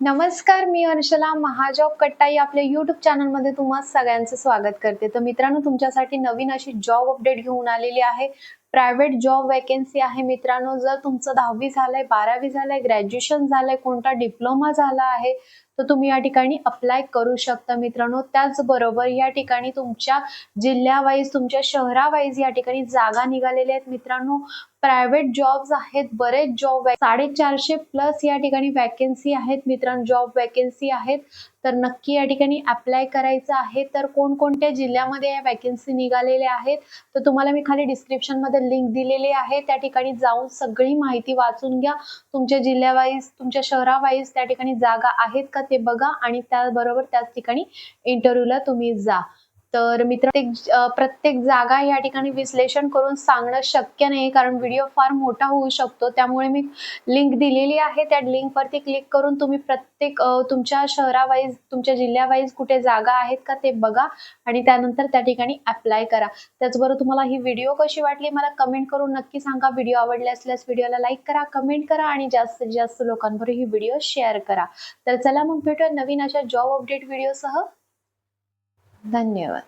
नमस्कार मी अर्षला महाजॉब कट्टाई. आपल्या युट्यूब चॅनलमध्ये तुम्हा सगळ्यांचं स्वागत करते. तर मित्रांनो तुमच्यासाठी नवीन अशी जॉब अपडेट घेऊन आलेली आहे. प्रायव्हेट जॉब वॅकन्सी आहे मित्रांनो. जर तुमचं दहावी झालंय बारावी झालंय ग्रॅज्युएशन झालंय कोणता डिप्लोमा झाला आहे तर तुम्ही या ठिकाणी अप्लाय करू शकता मित्रांनो. त्याचबरोबर या ठिकाणी तुमच्या जिल्ह्यावाईज तुमच्या शहरावाईज या ठिकाणी जागा निघालेल्या आहेत मित्रांनो. प्रायव्हेट जॉब्स आहेत बरेच जॉब साडेचारशे प्लस या ठिकाणी वॅकन्सी आहेत मित्रांनो जॉब वॅकन्सी आहेत. तर नक्की या ठिकाणी अप्लाय करायचं आहे. तर कोणकोणत्या जिल्ह्यामध्ये या वॅकन्सी निघालेल्या आहेत तर तुम्हाला मी खाली डिस्क्रिप्शनमध्ये लिंक दिलेली आहे त्या ठिकाणी जाऊन सगळी माहिती वाचून घ्या. तुमच्या जिल्ह्यावाईज तुमच्या शहरावाईज त्या ठिकाणी जागा आहेत का ते बघा आणि त्याबरोबर त्याच ठिकाणी इंटरव्ह्यूला तुम्ही जा. तर मित्र प्रत्येक जागा या ठिकाणी विश्लेषण करून सांगणं शक्य नाही कारण व्हिडिओ फार मोठा होऊ शकतो. त्यामुळे मी लिंक दिलेली आहे. त्या लिंकवरती क्लिक करून तुम्ही प्रत्येक तुमच्या शहरावाईज तुमच्या जिल्ह्यावाईज कुठे जागा आहेत का ते बघा आणि त्यानंतर त्या ठिकाणी अप्लाय करा. त्याचबरोबर तुम्हाला ही व्हिडिओ कशी वाटली मला कमेंट करून नक्की सांगा. व्हिडिओ आवडले असल्यास व्हिडिओला लाईक करा कमेंट करा आणि जास्तीत जास्त लोकांबरोबर ही व्हिडिओ शेअर करा. तर चला मग भेटूया नवीन अशा जॉब अपडेट व्हिडिओसह धन्यवाद